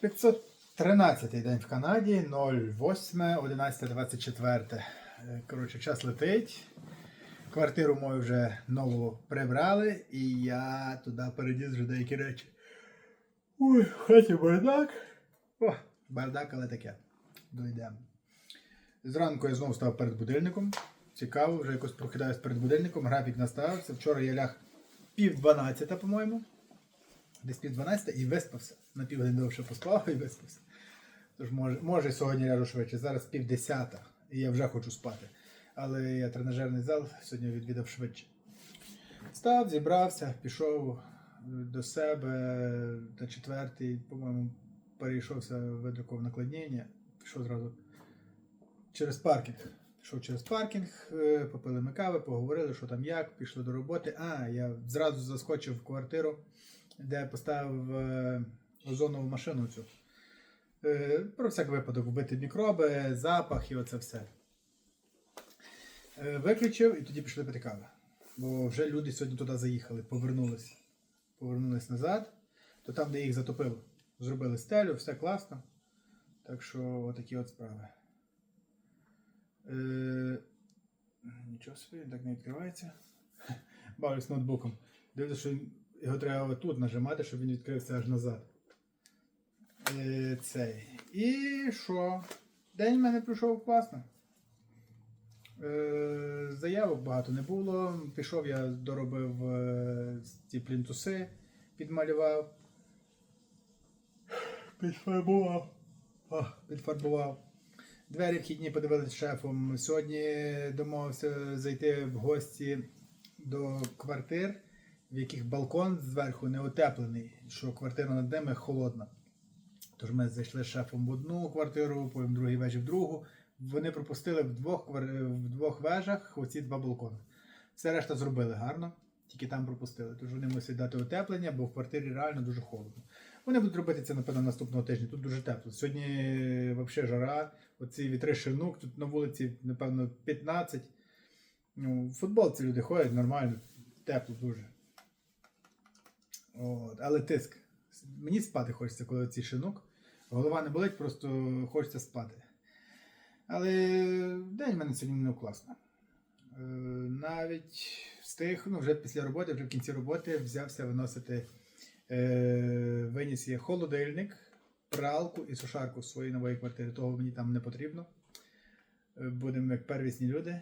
513 день в Канаді, 08, 11, 24. Е, Коротше, час летить. Квартиру мою вже нову прибрали, і я туди переніс вже деякі речі. Ой, хаті бардак. О, бардак, але таке. Дойдемо. Зранку я знову став перед будильником. Цікаво, вже якось прокидаюсь перед будильником. Графік наставився. Вчора я ляг пів 12, по-моєму. Десь пів 12 і виспався. На півгодини довше поспав і виспався. Тож може, може сьогодні ляжу швидше. Зараз пів 10 і я вже хочу спати. Але я тренажерний зал сьогодні відвідав швидше. Став, зібрався, пішов до себе на четвертий, по-моєму, перейшовся видруков накладнення, пішов зразу через паркінг. Пішов через паркінг, е, попили ми кави, поговорили, що там як, пішли до роботи. А, я зразу заскочив в квартиру, де поставив е, озонову машину цю. Е, Про всяк випадок вбити мікроби, запах і оце все. Е, Виключив і тоді пішли пити кави. Бо вже люди сьогодні туди заїхали, повернулись. Повернулись назад, то там, де їх затопив, зробили стелю, все класно. Так що отакі от справи. Е, Нічого собі, так не відкривається. Бавлюсь ноутбуком. Дивлюся, що його треба тут нажимати, щоб він відкрився аж назад. Е, Цей. І що? День в мене пройшов класно. Е, Заявок багато не було. Пішов я доробив е, ці плінтуси, підмалював. Підфарбував. О, підфарбував. Двері вхідні подивилися шефом. Сьогодні домовився зайти в гості до квартир, в яких балкон зверху не утеплений, що квартира над ними холодна. Тож ми зайшли з шефом в одну квартиру, потім другий вечір в другу. Вони пропустили в двох, в двох вежах оці два балкони. Все решта зробили гарно, тільки там пропустили. Тож вони мусять дати утеплення, бо в квартирі реально дуже холодно. Вони будуть робити це, напевно, наступного тижня. Тут дуже тепло. Сьогодні взагалі жара, оці вітри шинук, тут на вулиці, напевно, 15. Ну, в футболці люди ходять нормально, тепло дуже. От, але тиск. Мені спати хочеться, коли ці шинук. Голова не болить, просто хочеться спати. Але день в мене сьогодні минув класно. Е, Навіть встиг, ну вже після роботи, вже в кінці роботи взявся виносити, е, виніс я холодильник, пралку і сушарку з своєї нової квартири. Того мені там не потрібно. Е, Будемо як первісні люди.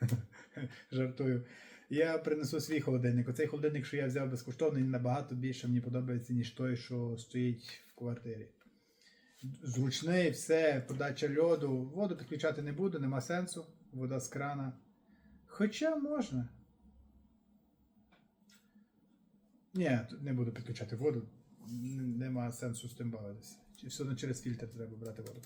Жартую. Я принесу свій холодильник. Оцей холодильник, що я взяв безкоштовний, набагато більше мені подобається, ніж той, що стоїть в квартирі. Зручний, все, подача льоду. Воду підключати не буду, нема сенсу. Вода з крана. Хоча можна. Ні, не буду підключати воду. Нема сенсу з тим бавитися. Все одно через фільтр треба брати воду.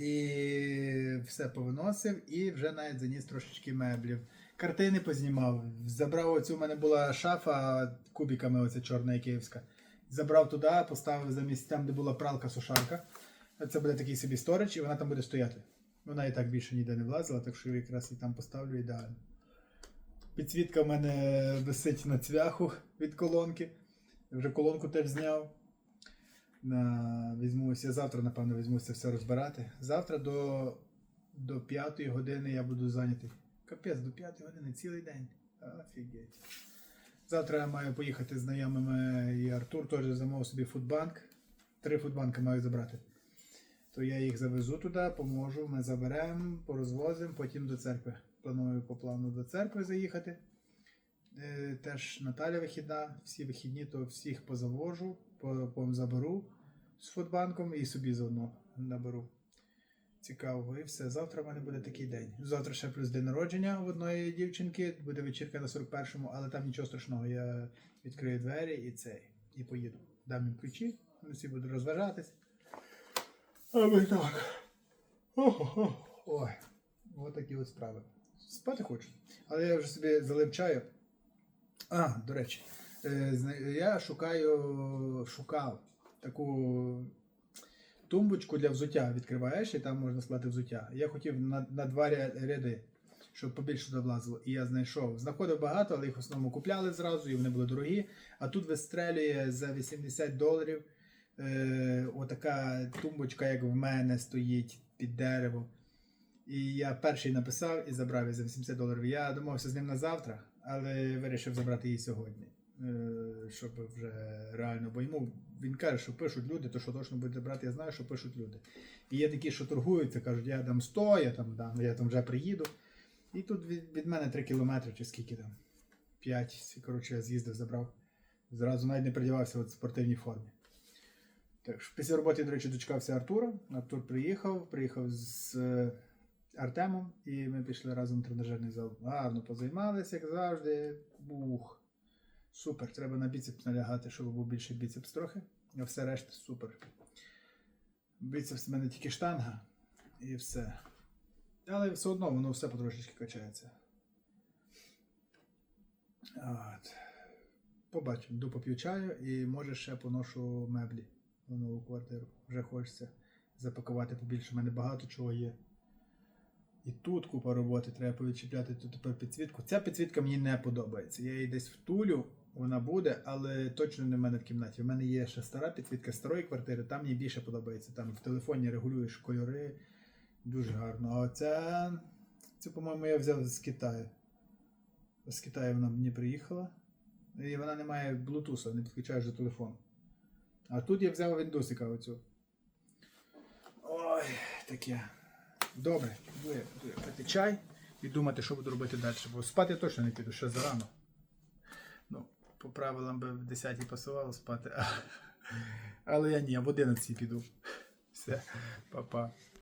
І все повиносив, і вже навіть заніс трошечки меблів. Картини познімав. Забрав оцю, у мене була шафа кубиками, оця чорна і київська. Забрав туди, поставив замість там, де була пралка-сушарка. Це буде такий собі сторич, і вона там буде стояти. Вона і так більше ніде не влазила, так що якраз і там поставлю ідеально. Підсвітка в мене висить на цвяху від колонки. Вже колонку теж зняв. Візьмуся, завтра, напевно, візьмуся все розбирати. Завтра до, до 5 години я буду зайнятий. Капець, до 5 години цілий день. Офігеть. Завтра я маю поїхати з знайомими і Артур теж замовив собі фудбанк. Три фудбанки маю забрати. То я їх завезу туди, поможу, ми заберемо, порозвозимо, потім до церкви. Планую по плану до церкви заїхати. Е, Теж Наталя вихідна, всі вихідні, то всіх позавожу, по, по заберу з фудбанком і собі заодно наберу. Цікаво, і все. Завтра в мене буде такий день. Завтра ще плюс день народження в одної дівчинки, буде вечірка на 41-му, але там нічого страшного. Я відкрию двері і цей, і поїду. Дам їм ключі, вони всі будуть розважатись. А ми так. Ой, от такі от справи. Спати хочу. Але я вже собі залив чаю. А, до речі, е, я шукаю, шукав таку тумбочку для взуття. Відкриваєш і там можна склати взуття. Я хотів на, на два ряди, щоб побільше туди влазило. І я знайшов. Знаходив багато, але їх в основному купляли зразу, і вони були дорогі. А тут вистрелює за 80 доларів Е, отака тумбочка, як в мене, стоїть під деревом. І я перший написав і забрав її за 80 доларів. Я домовився з ним на завтра, але вирішив забрати її сьогодні. Е, щоб вже реально, бо йому він каже, що пишуть люди, то що точно буде брати, я знаю, що пишуть люди. І є такі, що торгуються, кажуть, я дам 100, я там дам, я там вже приїду. І тут від, від мене 3 кілометри чи скільки там. 5. Коротше, я з'їздив, забрав. Зразу навіть не придівався в спортивній формі. Так що після роботи, до речі, дочекався Артура. Артур приїхав, приїхав з е, Артемом, і ми пішли разом в тренажерний зал. Гарно позаймалися, як завжди. Бух. Супер. Треба на біцепс налягати, щоб був більший біцепс трохи. А все решта супер. Біцепс в мене тільки штанга і все. Але все одно воно все потрошечки качається. От. Побачимо, йду поп'ю чаю і може ще поношу меблі в нову квартиру. Вже хочеться запакувати побільше. У мене багато чого є. І тут купа роботи, треба повідчіпляти тут тепер підсвітку. Ця підсвітка мені не подобається. Я її десь втулю, вона буде, але точно не в мене в кімнаті. У мене є ще стара підсвітка старої квартири, там мені більше подобається. Там в телефоні регулюєш кольори. Дуже гарно. А оця, це, по-моєму, я взяв з Китаю. З Китаю вона мені приїхала. І вона не має Bluetooth, не підключаєш до телефону. А тут я взяв Windows оцю. Ой, таке. Добре, буду пити чай і думати, що буду робити далі. Бо спати я точно не піду, ще зарано. Ну, по правилам би в 10 пасувало спати. Але я ні, в 11 піду. Все, па-па.